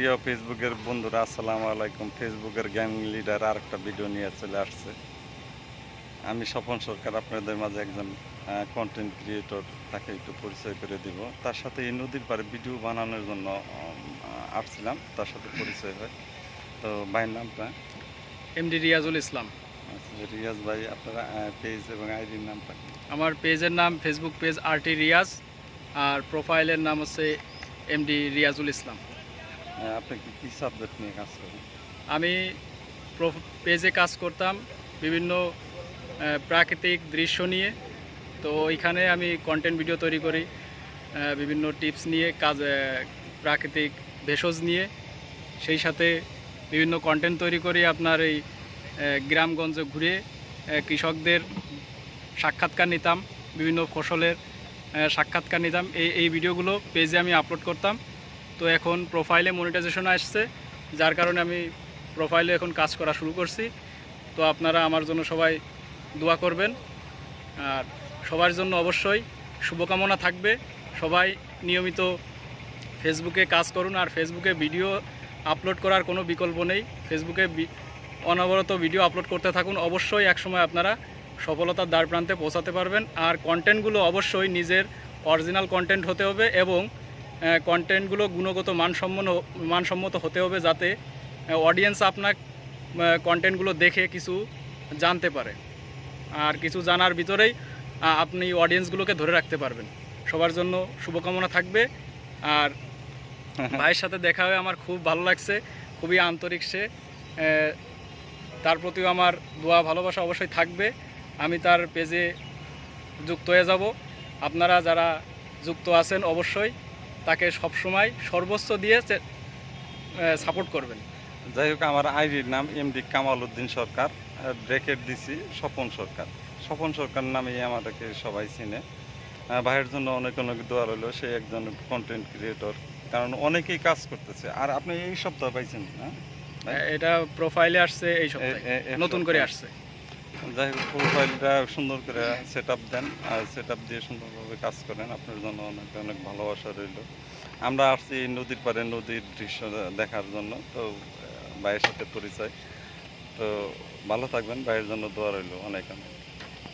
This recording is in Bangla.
প্রিয় ফেসবুকের বন্ধুরা আসসালামু আলাইকুম। ফেসবুকের গ্যাং লিডার আর একটা ভিডিও নিয়ে চলে আসছে। আমি স্বপন সরকার আপনাদের মাঝে একজন কন্টেন্ট ক্রিয়েটর তাকে একটু পরিচয় করে দিব। তার সাথে এই নদীর পাড়ে ভিডিও বানানোর জন্য আসছিলাম। তার সাথে পরিচয় হয়। তো ভাইয়ের নামটা? এমডি রিয়াজুল ইসলাম রিয়াজ ভাই আপনারা পেজ এবং আইডির নামটা? আমার পেজের নাম ফেসবুক পেজ আরটি রিয়াজ আর প্রোফাইলের নাম হচ্ছে এমডি রিয়াজুল ইসলাম আপনি কি সাবজেক্ট নিয়ে কাজ করেন? আমি পেজে কাজ করতাম বিভিন্ন প্রাকৃতিক দৃশ্য নিয়ে। তো ওইখানে আমি কন্টেন্ট ভিডিও তৈরি করি বিভিন্ন টিপস নিয়ে, কাজ প্রাকৃতিক ভেষজ নিয়ে। সেই সাথে বিভিন্ন কন্টেন্ট তৈরি করি আপনার এই গ্রামগঞ্জে ঘুরে কৃষকদের সাক্ষাৎকার নিতাম, বিভিন্ন ফসলের সাক্ষাৎকার নিতাম। এই এই ভিডিওগুলো পেজে আমি আপলোড করতাম। তো এখন প্রোফাইলে মনিটাইজেশন আসছে, যার কারণে আমি প্রোফাইলে এখন কাজ করা শুরু করছি। তো আপনারা আমার জন্য সবাই দোয়া করবেন। আর সবার জন্য অবশ্যই শুভকামনা থাকবে। সবাই নিয়মিত ফেসবুকে কাজ করুন, আর ফেসবুকে ভিডিও আপলোড করার কোনো বিকল্প নেই। ফেসবুকে অনবরত ভিডিও আপলোড করতে থাকুন। অবশ্যই একসময় আপনারা সফলতার দ্বার প্রান্তে পৌঁছাতে পারবেন। আর কন্টেন্টগুলো অবশ্যই নিজের অরিজিনাল কন্টেন্ট হতে হবে এবং কন্টেন্টগুলো গুণগত মানসম্মত মানসম্মত হতে হবে যাতে অডিয়েন্স আপনার কন্টেন্টগুলো দেখে কিছু জানতে পারে। আর কিছু জানার ভিতরেই আপনি অডিয়েন্সগুলোকে ধরে রাখতে পারবেন। সবার জন্য শুভকামনা থাকবে। আর ভাইয়ের সাথে দেখা হয়ে আমার খুব ভালো লাগছে খুবই আন্তরিক সে। তার প্রতিও আমার দোয়া ভালোবাসা অবশ্যই থাকবে। আমি তার পেজে যুক্ত হয়ে যাব। আপনারা যারা যুক্ত আছেন অবশ্যই তাকে সবসময় সর্বোচ্চ দিয়ে সাপোর্ট করবেন। যাই হোক আমার আইডির নাম এমডি কামাল উদ্দিন সরকার ব্রেকেট দিছি স্বপন সরকার। স্বপন সরকার নামেই আমাদেরকে সবাই চিনে। ভাইয়ের জন্য অনেক অনেক দোয়া রইল সে একজন কন্টেন্ট ক্রিয়েটর কারণ অনেকেই কাজ করতেছে। আর আপনি এই সপ্তাহ পাইছেন না? এটা প্রোফাইলে আসছে এই সপ্তাহে। নতুন করে আসছে। যাই হোক প্রোফাইলটা সুন্দর করে সেট দেন আর সেট দিয়ে সুন্দরভাবে কাজ করেন। আপনার জন্য অনেক অনেক ভালোবাসা রইল। আমরা আসছি নদীর পাড়ে, নদীর দৃশ্য দেখার জন্য। তো, ভাইয়ের সাথে পরিচয়। তো ভালো থাকবেন। ভাইয়ের জন্য দোয়া রইল অনেক অনেক।